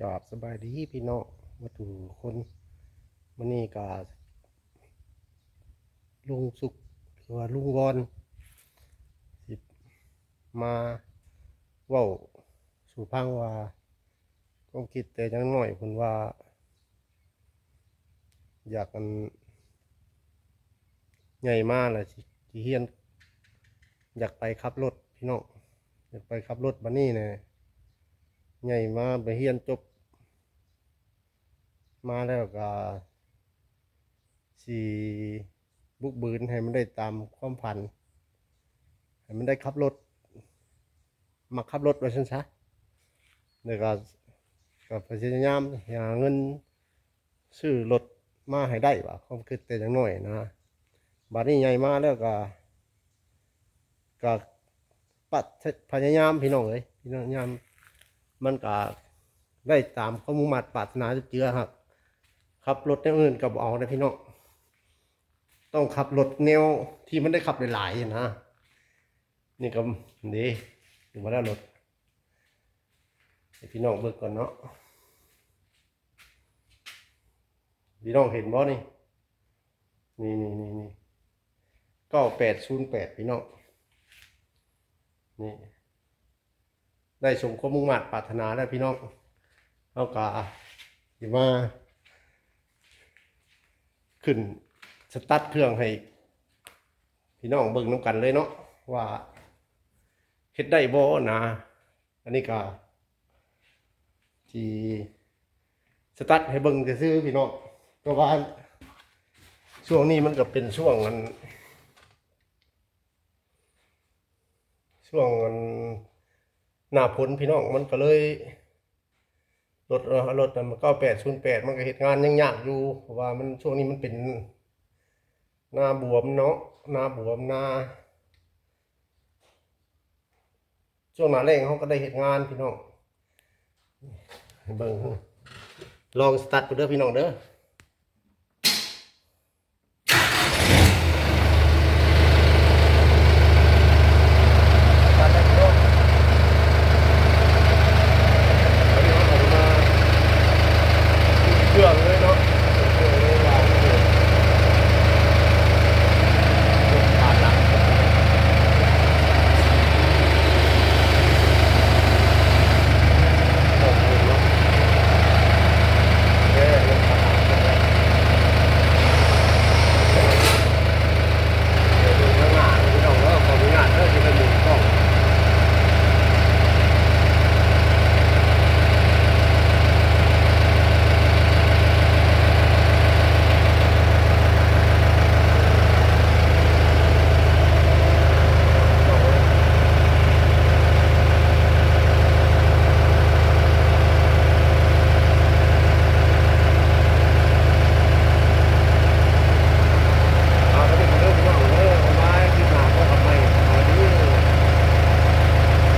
กราบสบายดีพี่น้องมาถูคนมันนี่กาลุงสุขหรือว่าลุงวอนสิมาเว้าสู่พังว่าก็คิดแต่จังหน่อยคุณว่า อยากกันใหญ่มากเลยสิสิเฮียน อยากไปขับรถพี่น้องอยากไปขับรถบันนี่เนี่ย ใหญ่มาไปเฮียนจบ มาแล้วก็สีบุกบืนให้มันได้ตามความพัน ให้มันได้ขับรถ มาขับรถไว้ชันซะเดี๋ยวก็ก็พยายามหาเงินซื้อรถมาให้ได้ว่าความคิดแต่อย่างน้อยนะบัดนี้ใหญ่มาแล้วก็ก็ปัดพยายามพี่น้องเอ้ยพี่น้องยาม มันก็ได้ตามข้อมุ่งมัดปรารถนาจะเจือครับขับรถแนวอื่นกับเอาได้พี่น้องต้องขับรถแนวที่มันได้ขับหลายๆนะ นี่ก็ดีถึงมาได้รถพี่น้องเบิกก่อนเนาะพี่น้องเห็นบ่นี่นี่นี่นี่นี่เก้าแปดศูนย์แปดพี่น้องนี่ ได้สมความมุ่งมั่นปรารถนาแล้วพี่น้องเอากาสิมา ขึ้นสตาร์ทเครื่องให้ พี่น้องเบิ่งน้ำกันเลยเนาะว่าเฮ็ดได้บ่นะอันนี้ก็ที่สตาร์ทให้เบิ่งซื่อพี่น้องเพราะว่าช่วงนี้มันก็เป็นช่วงมันช่วงมัน หน้าผลพี่น้องมันก็เลยรถรถน่ะมันก็แปดศูนย์แปดมันก็เหตุงานยังยากอยู่เพราะว่ามันช่วงนี้มันเป็นหน้าบวมเนาะหน้าบวมหน้าช่วงหน้าแรงเขาก็ได้เหตุงานพี่น้องเบิ่งลองสตาร์ทไปเด้อพี่น้องเด้อ